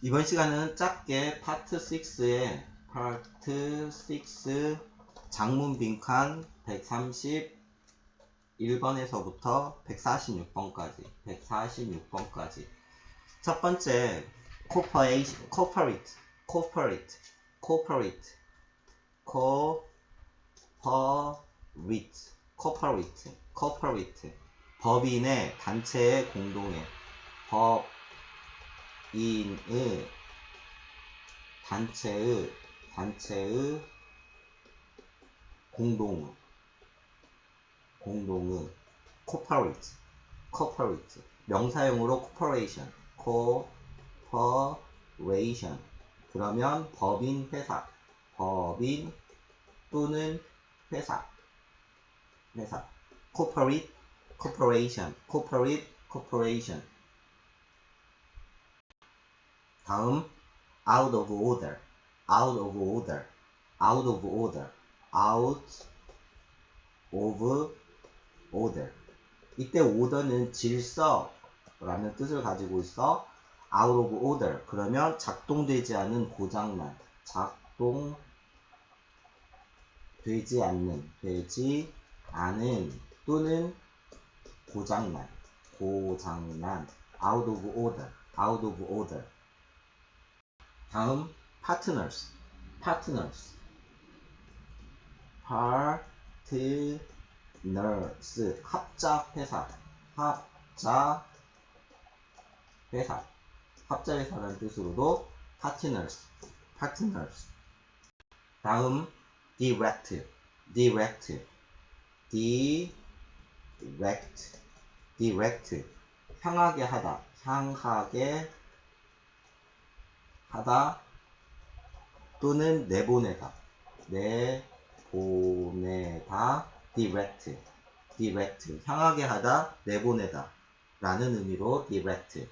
이번 시간은 짧게 파트 6의 파트 6 장문 빈칸 131번에서부터 146번까지 146번까지 첫 번째 corporation, corporate, corporate, corporate, corporate, corporate, corporate 법인의 단체의 공동의 법 인의 단체의 단체의 공동 공동의 corporate corporate 명사형으로 corporation corporation 그러면 법인 회사 법인 또는 회사 회사 corporate corporation corporate corporation 다음 out of order out of order out of order out of order 이때 order는 질서라는 뜻을 가지고 있어 out of order 그러면 작동되지 않은 고장난 작동 되지 않는 되지 않은 또는 고장난 고장난 out of order out of order 다음 partners partners partners 합작 회사 합작 회사 합작 회사라는 뜻으로도 partners partners 다음 direct direct direct direct 향하게 하다 향하게 하다 또는 내보내다 내보내다 direct direct 향하게 하다 내보내다 라는 의미로 direct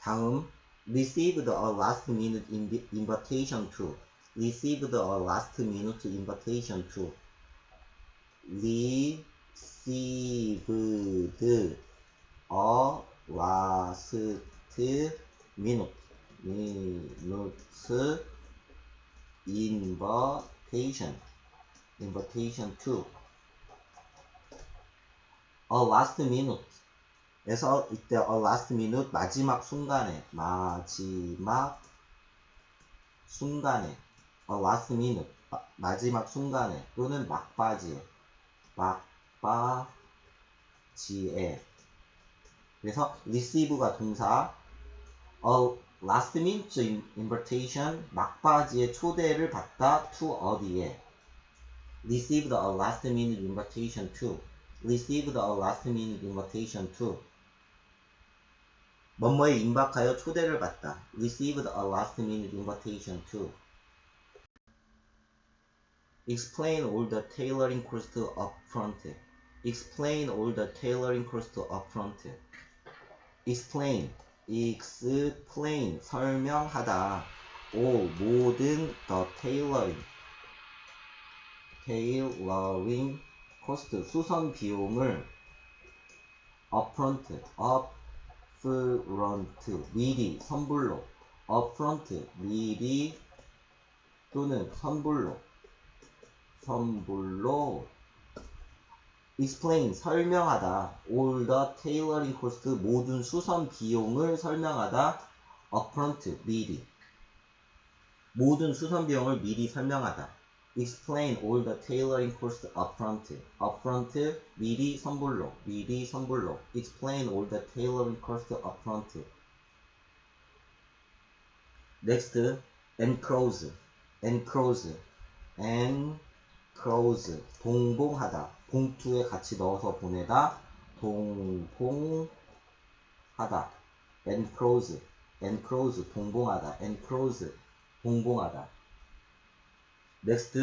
다음 received a last minute invi- invitation to received a last minute invitation to received a last minute minute invitation invitation to a last minute 에서 이때 a last minute 마지막 순간에 마지막 순간에 a last minute 마- 마지막 순간에 또는 막바지에 막바지에 그래서 receive가 동사 a last minute invitation 막바지에 초대를 받다 to 어디에 received a last minute invitation to received a last minute invitation to 뭐뭐에 임박하여 초대를 받다 received a last minute invitation to explain all the tailoring cost up front explain all the tailoring cost up front explain Explain 설명하다 all 모든 the tailoring tailoring cost 수선 비용을 upfront upfront 미리 선불로 upfront 미리 또는 선불로 선불로 explain 설명하다 all the tailoring cost 모든 수선 비용을 설명하다 upfront 미리 모든 수선 비용을 미리 설명하다 explain all the tailoring cost upfront upfront 미리 선불로 미리 선불로 explain all the tailoring cost upfront next enclose enclose enclose 동봉하다 봉투에 같이 넣어서 보내다 동봉하다 enclose enclose 동봉하다 enclose 동봉하다 next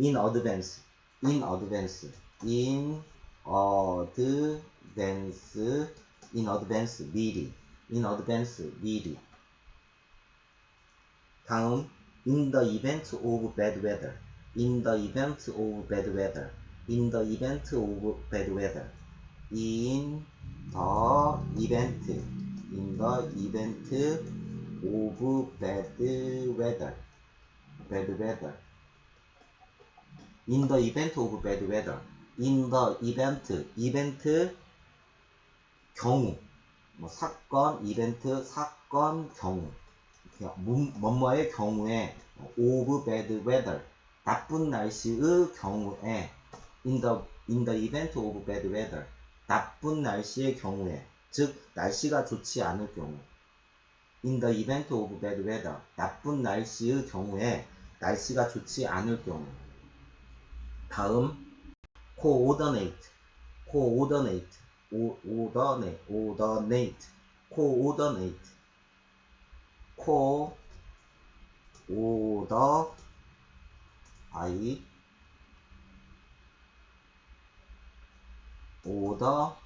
in advance in advance in advance in advance 미리 in advance 미리 다음 in the event of bad weather in the event of bad weather in the event of bad weather in the event in the event of bad weather. bad weather. in the event of bad weather. in the event, event 경우. 뭐 사건, 이벤트, 사건, 경우. 이렇게 문- 뭐뭐의 경우에 of bad weather. 나쁜 날씨의 경우에 in the in the event of bad weather. 나쁜 날씨의 경우에 즉 날씨가 좋지 않을 경우 in the event of bad weather 나쁜 날씨의 경우에 날씨가 좋지 않을 경우 다음 coordinate coordinate 오, ordinate ordinate coordinate co order I 오더네이터.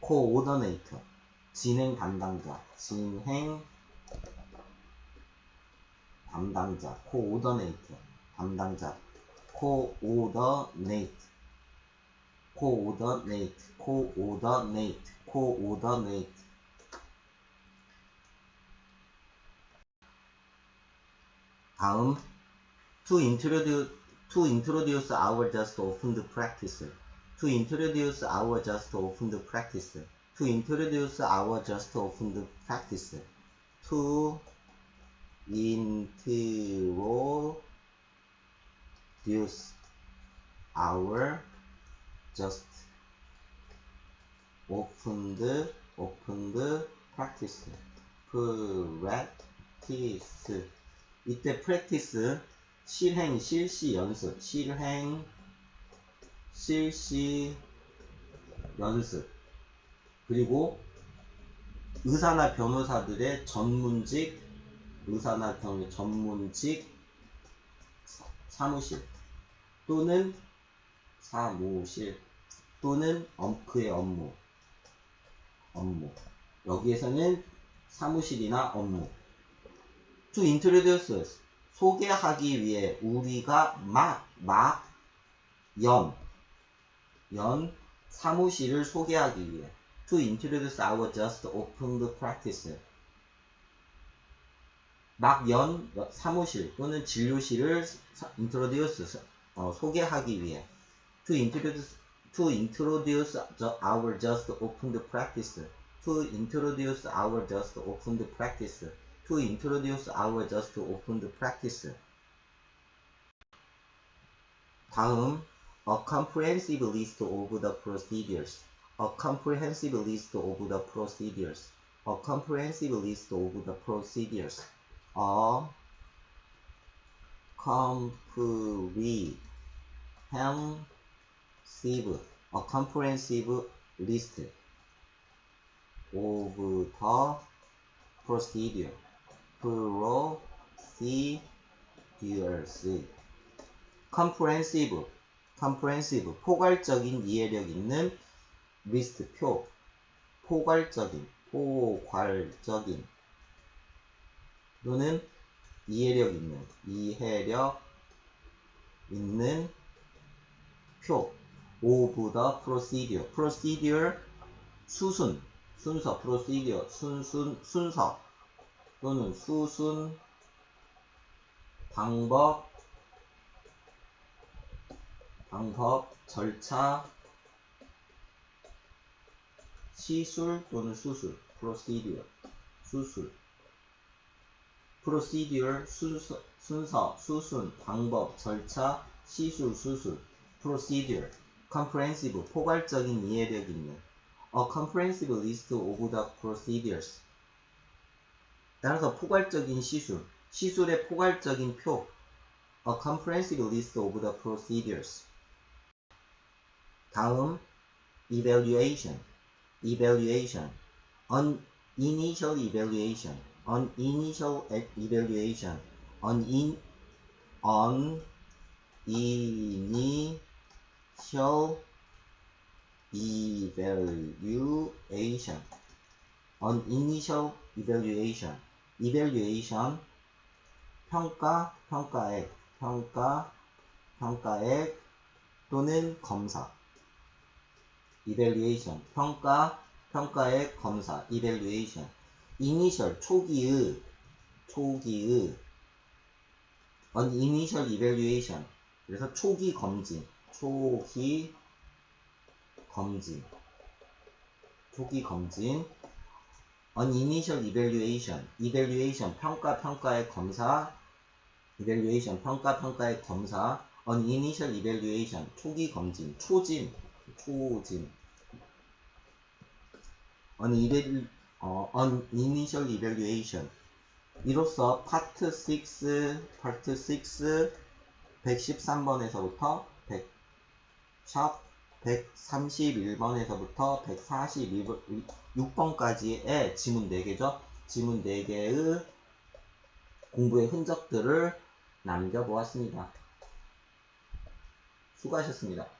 코오더네이터. 진행 담당자. 진행 담당자. 코오더네이터. 담당자. 코오더네이트. 코오더네이트. 코오더네이트. 코오더네이트 다음 to introduce to introduce our just opened practice. To introduce our just opened practice. To introduce our just opened practice. To introduce our just opened opened practice. Practice 이때 practice 실행, 실시, 연습, 실행, 실시, 연습. 그리고 의사나 변호사들의 전문직, 의사나 변 전문직 사무실 또는 사무실 또는 엄- 그의 업무 업무 여기에서는 사무실이나 업무 to introduce 소개하기 위해 우리가 막, 막, 연, 연 사무실을 소개하기 위해 to introduce our just opened practice 막연 사무실 또는 진료실을 사- introduce 어, 소개하기 위해 to introduce to introduce the, our just opened practice to introduce our just opened practice to introduce our just opened practice. 다음, a comprehensive list of the procedures. A comprehensive list of the procedures. A comprehensive list of the procedures. A comprehensive, a comprehensive list of the procedure. Procedures comprehensive comprehensive 포괄적인 이해력 있는 리스트 표 포괄적인 포괄적인 또는 이해력 있는 이해력 있는 표 of the procedure procedure 수순 순서 procedure 순순 순서 또는 수순, 방법, 방법, 절차, 시술 또는 수술, procedure, 수술, procedure, 순서, 순서, 수순, 방법, 절차, 시술, 수술, procedure, comprehensive, 포괄적인 이해력 있는, a comprehensive list of the procedures, 따라서 포괄적인 시술, 시술의 포괄적인 표, a comprehensive list of the procedures. 다음, evaluation, evaluation, an initial evaluation, an initial evaluation, an in, an initial evaluation, an initial evaluation. Evaluation 평가, 평가액, 평가, 평가액 또는 검사 evaluation 평가, 평가의 검사 evaluation initial 초기의 초기의 an initial evaluation 그래서 초기 검진 초기 검진 초기 검진 an initial evaluation evaluation 평가 평가의 검사 evaluation 평가 평가의 검사 an initial evaluation 초기 검진 초진 초진 an, evalu, 어, an initial evaluation 이로써 파트 6 파트 6 113번에서부터 100, 샵 131번에서부터 146번까지의 지문 4개죠. 지문 4개의 공부의 흔적들을 남겨보았습니다. 수고하셨습니다.